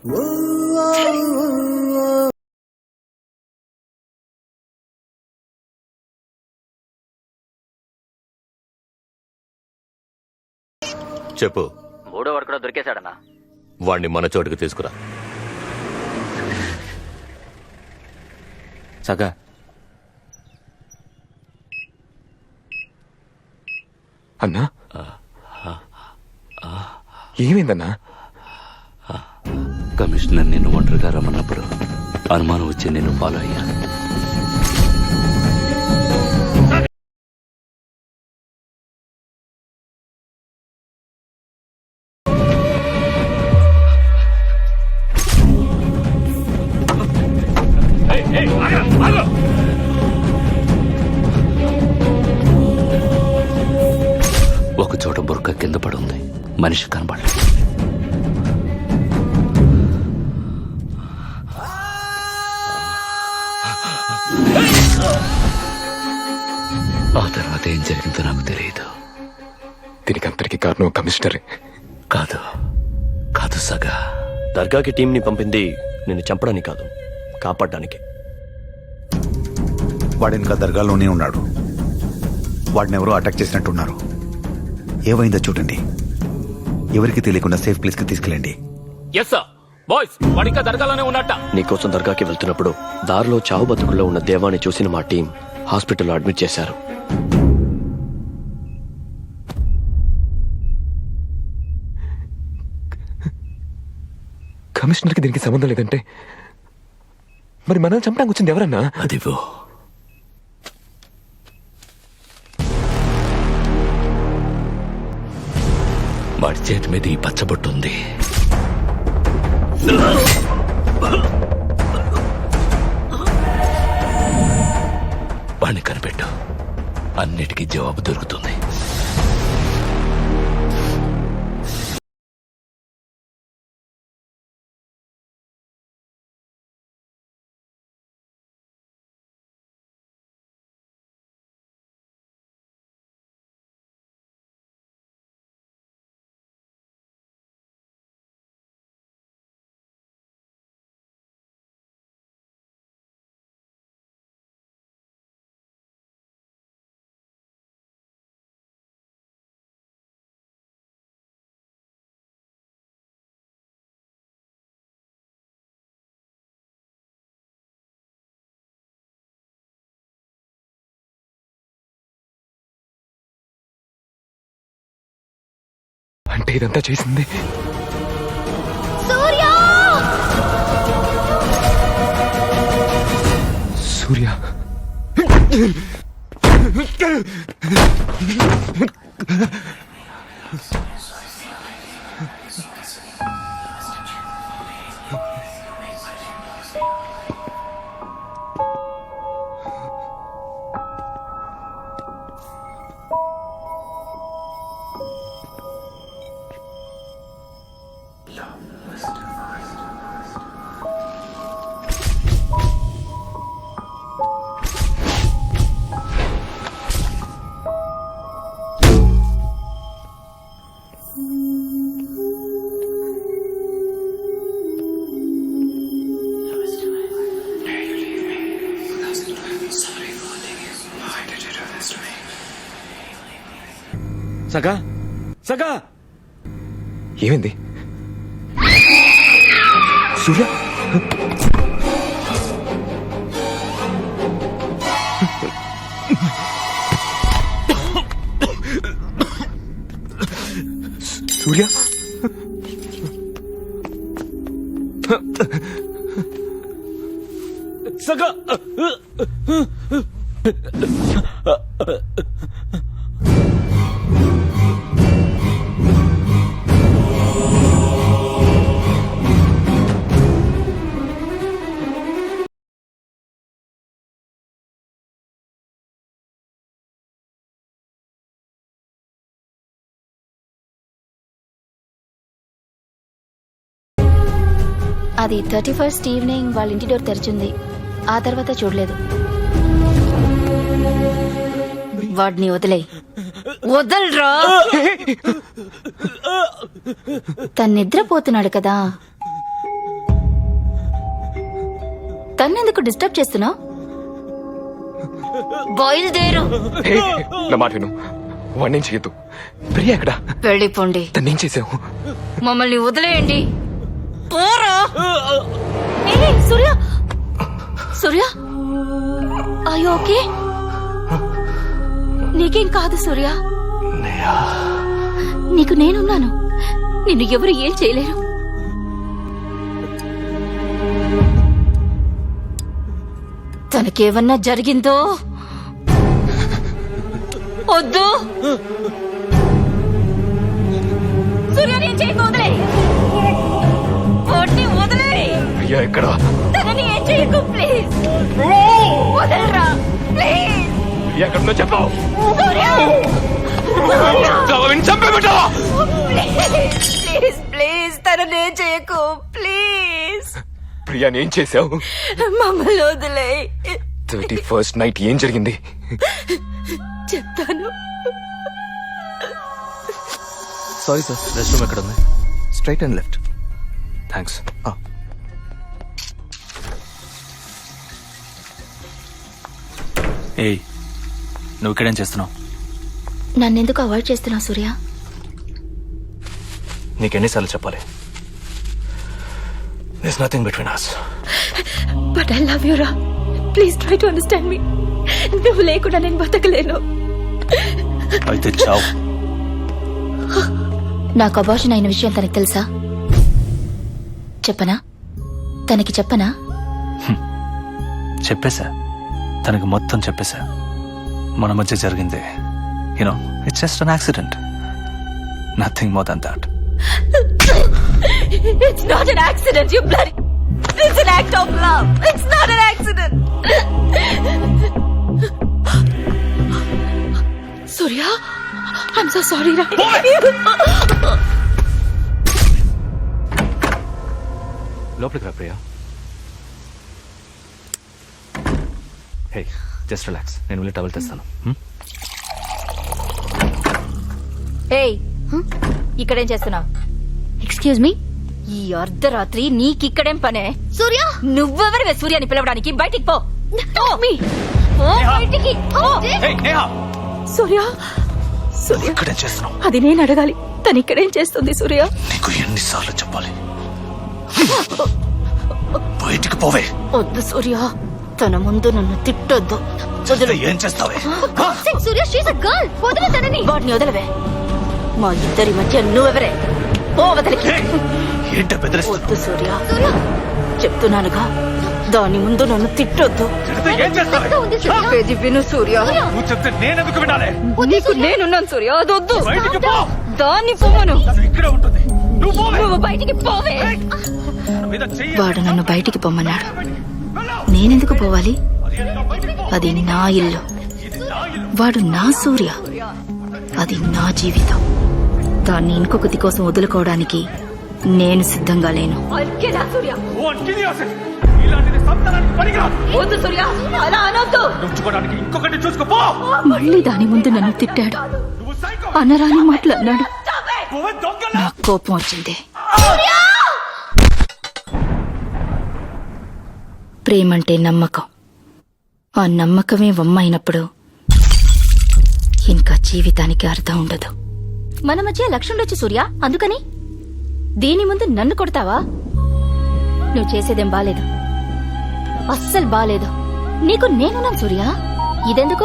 చెప్పు. మూడో వాడు కూడా దొరికేశాడన్నా? వాణ్ణి మన చోటుకు తీసుకురా. సగా. అన్నా? ఏమైందన్నా? కమిషనర్ నిన్ను ఒంటరిగా రమ్మన్నప్పుడు అనుమానం వచ్చి నిన్ను ఫాలో అయ్యాను ఒక చోట బుర్క కింద పడుంది ఉంది. మనిషి కనబడలేదు. జరిగిందో నాకు తెలియదు దీనికి అంతటికి కారణం కమిషనరే. కాదు. కాదు సగా. దర్గాకి టీంని పంపింది నిన్ను చంపడానికి కాదు కాపాడడానికి. వాడు ఇంకా దర్గాలోనే ఉన్నాడు. వాడిని ఎవరో అటాక్ చేసినట్టున్నారు. ఏమైందో చూడండి. ఎవరికి తెలియకుండా సేఫ్ ప్లేస్కి తీసుకెళ్ళండి. ఎస్ సార్ బాయ్స్ వాడికా దర్గాలోనే ఉన్నట్ట. నీకోసం దర్గాకి వెళ్తున్నప్పుడు దారిలో చావు బతుకుల్లో ఉన్న దేవాన్ని చూసిన మా టీం హాస్పిటల్లో అడ్మిట్ చేశారు. కమిషనర్కి దీనికి సంబంధం లేదంటే? మరి మనల్ని చంపడానికి వచ్చింది ఎవరన్నా? అదివో వాడి చేతి మీద ఈ పచ్చబొట్టు ఉంది. వాడిని కనిపెట్టు. అన్నిటికీ జవాబు దొరుకుతుంది. అంటే ఇదంతా చేసింది. సూర్య! సగా? సగా? ఏమైంది? సూర్య? సూర్య? సగా? అది థర్టీ ఫస్ట్ ఈవినింగ్ వాళ్ళ ఇంటి డోర్ తెరిచింది. ఆ తర్వాత చూడలేదు. వాడిని వదిలే వదలరా? తను నిద్రపోతున్నాడు కదా. తన్నెందుకు డిస్టర్బ్ చేస్తున్నావు? బయలుదేరు. హే, నా మాట విను. వాడిని చేయొద్దు. ప్రియ ఎక్కడా వెళ్ళిపోండి. తను ఏం చేసావు? మమ్మల్ని వదిలేయండి. పోరా. సూర్య. సూర్య. అయ్యో ఓకే నీకేం కాదు సూర్య. నీకు నేనున్నాను. నిన్ను ఎవరు ఏం చేయలేరు. తనకేమన్నా జరిగిందో? వద్దు. సూర్య నేను ప్రియ ఎక్కడా? తనని ఏం చేయకు ప్లీజ్ వదలరా ప్లీజ్ ప్రియ ఎక్కడుందో ప్లీజ్ ప్లీజ్ తనని ఏం చేయకు ప్లీజ్ ప్రియాని ఏం చేసావు మమ్మల్ని వదిలే థర్టీ ఫస్ట్ నైట్ ఏం జరిగింది? చెప్తాను. సారీ సార్ రెస్ట్ రూమ్ ఎక్కడ ఉంది స్ట్రైట్ అండ్ లెఫ్ట్ థ్యాంక్స్ ఏయ్ నువ్వు ఇక్కడేం చేస్తున్నావు? నన్నెందుకు అవాయిడ్ చేస్తున్నావు సూర్య? నీకెన్నిసార్లు చెప్పాలి? This nothing between us but I love you రా please try to understand me నువ్వు లేకుండా నేను బతకలేను. అయితే చావు. నాకు అబార్షన్ అయిన విషయం తనకి తెలుసా? చెప్పనా? తనకి చెప్పనా? చెప్పేశా. తనకి మొత్తం చెప్పేశా. మన మధ్య జరిగింది. You know it's just an accident nothing more than that it's not an accident you bloody it's an act of love it's not an accident Surya I'm so sorry రా లోపలికి రా ప్రియా. హే జస్ట్ రిలాక్స్ నేను వెళ్ళి towel తెస్తాను? ఏయ్ ఇక్కడేం చేస్తున్నావు? Excuse me ఈ అర్ధరాత్రి నీకిక్కడేం పనే? సూర్య! నువ్వెవరివే సూర్యాని పిలవడానికి? బయటికి పో. పో. పో బయటికి పో. సూర్య! సూర్య! ఇక్కడేం చేస్తున్నావు? అది నేను అడగాలి. తను ఇక్కడేం చేస్తుంది సూర్య? నీకు ఎన్నిసార్లు చెప్పాలి? బయటికి పోవే. వద్దు సూర్య. తన ముందు నన్ను తిట్టొద్దు. వదిలు ఏం చేస్తావే? సూర్య షీస్ అ గర్ల్ వదిలు తనని. వాడిని వదలవే. మా ఇద్దరి మధ్య నువ్వెవరే? పో వదలికి. ఏంటో బెదిరిస్తున్నావు? వద్దు సూర్య. చెప్తున్నానుగా. దాని ముందు నన్ను తిట్టొద్దు. ఏం చేస్తావే? చెప్పేది విను సూర్య. నువ్వు చెప్తే నేనెందుకు వినాలి? నీకు నేనున్నాను సూర్య. అదొద్దు బయటికి పో. దాన్ని పొమ్మను అది ఇక్కడే ఉంటుంది. నువ్వు పోవే. నువ్వు బయటికి పోవే. నా మీద చెయ్యి వాడు నన్ను బయటికి పొమ్మన్నాడు. నేనెందుకు పోవాలి? అది నా ఇల్లు. వాడు నా సూర్య. అది నా జీవితం. దాన్ని ఇంకొకటి కోసం వదులుకోవడానికి నేను సిద్ధంగా లేను. మళ్ళీ దాని ముందు నన్ను తిట్టాడు. నువ్వు సైకో! అనరాని మాటలు అన్నాడు. నా కోపం వచ్చింది. ప్రేమంటే నమ్మకం. ఆ నమ్మకమే వమ్మైనప్పుడు ఇంకా జీవితానికి అర్థం ఉండదు. మన మధ్య లక్ష్యం ఉండొచ్చు సూర్య అందుకని. దీని ముందు నన్ను కొడతావా? నువ్వు చేసేదేం బాలేదు. అస్సలు బాలేదు. నీకు నేనున్నాను సూర్య. ఇదెందుకు?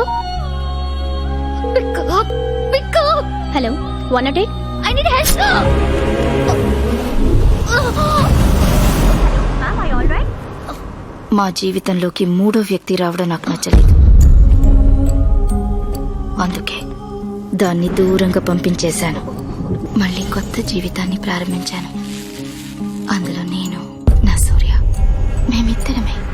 Hello one eight eight. I need మా జీవితంలోకి మూడో వ్యక్తి రావడం నాకు నచ్చలేదు. అందుకే దాన్ని దూరంగా పంపించేశాను. మళ్ళీ కొత్త జీవితాన్ని ప్రారంభించాను. అందులో నేను నా సూర్య మేమిద్దరమే.